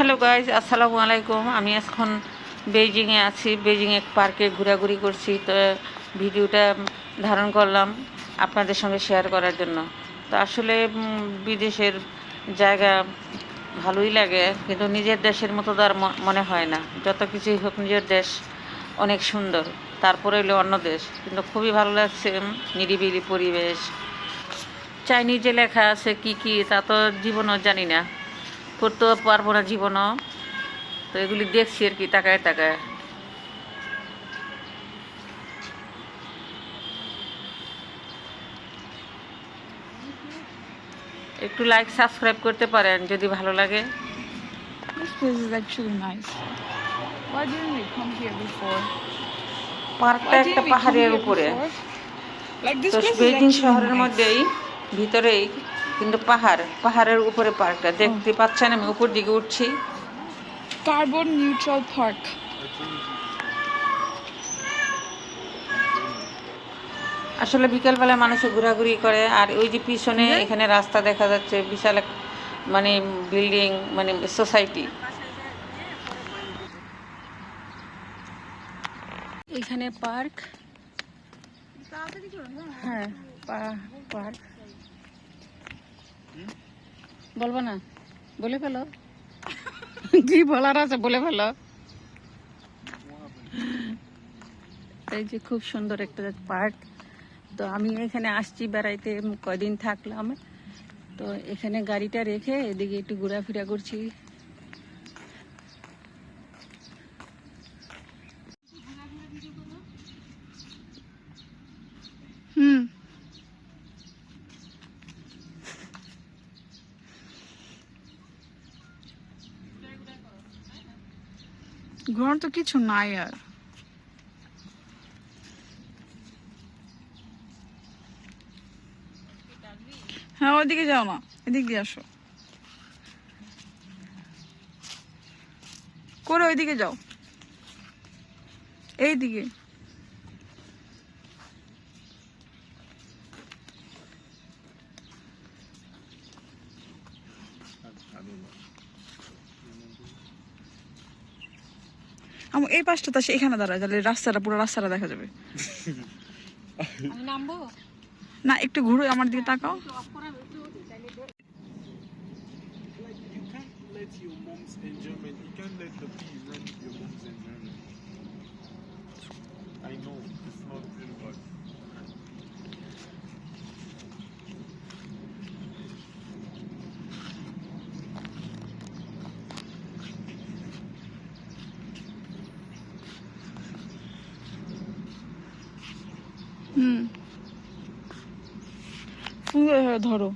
Hello guys আসসালামু আলাইকুম আমি এখন বেইজিংয়ে আছি। বেইজিংয়ে পার্কে ঘোরাঘুরি করছি। তো ভিডিওটা ধারণ করলাম আপনাদের সঙ্গে শেয়ার করার জন্য। তো, আসলে বিদেশের জায়গা ভালোই লাগে, কিন্তু নিজের দেশের মতো তো আর মনে হয় না। যত কিছুই হোক, নিজের দেশ অনেক সুন্দর। তারপরে হলো অন্য দেশ। কিন্তু খুবই ভালো লাগছে নিরিবিলি পরিবেশ। চাইনিজে লেখা আছে কি কি, তা তো জীবনও জানি না। করতে পারব না জীবনও। তো এগুলি দেখছি আর কি টাকায় টাকায় একটু লাইক সাবস্ক্রাইব করতে পারেন যদি ভালো লাগে। পার্কটা একটা পাহাড়ের উপরে। বেজিং শহরের মধ্যেই ভিতরেই। কিন্তু পাহাড় পাহাড়ের উপরে পার্কটা। দেখতে পাচ্ছেন আমি উপর দিকে উঠছি। Carbon neutral park. আসলে বিকেলবেলা মানুষ ঘোরাঘুরি করে আর ওই যে পিছনে এখানে রাস্তা দেখা যাচ্ছে বিশাল এক মানে বিল্ডিং মানে সোসাইটি। এখানে পার্ক। হ্যাঁ পার্ক। বলব না? বলে ফেলো। কি বলার আছে? বলে ফেলো। এই যে খুব সুন্দর একটা পার্ক। তো আমি এখানে আসছি বেড়াইতে, কয়দিন থাকলাম। তো এখানে গাড়িটা রেখে এদিকে একটু ঘোরাফেরা করছি। ঘর তো কিছু নাই আর। হ্যাঁ ওইদিকে যাও না এদিক দিয়ে আসো। করে ওইদিকে যাও। এইদিকে। আমার এই পাশটা তো এখানে দাঁড়ায় তাহলে রাস্তাটা পুরো রাস্তাটা দেখা যাবে না একটু ঘুরো আমার দিকে তাকাও You can't let your moms enjoyment. You can't let the bee run your moms in 응. 풍겨야 다뤄.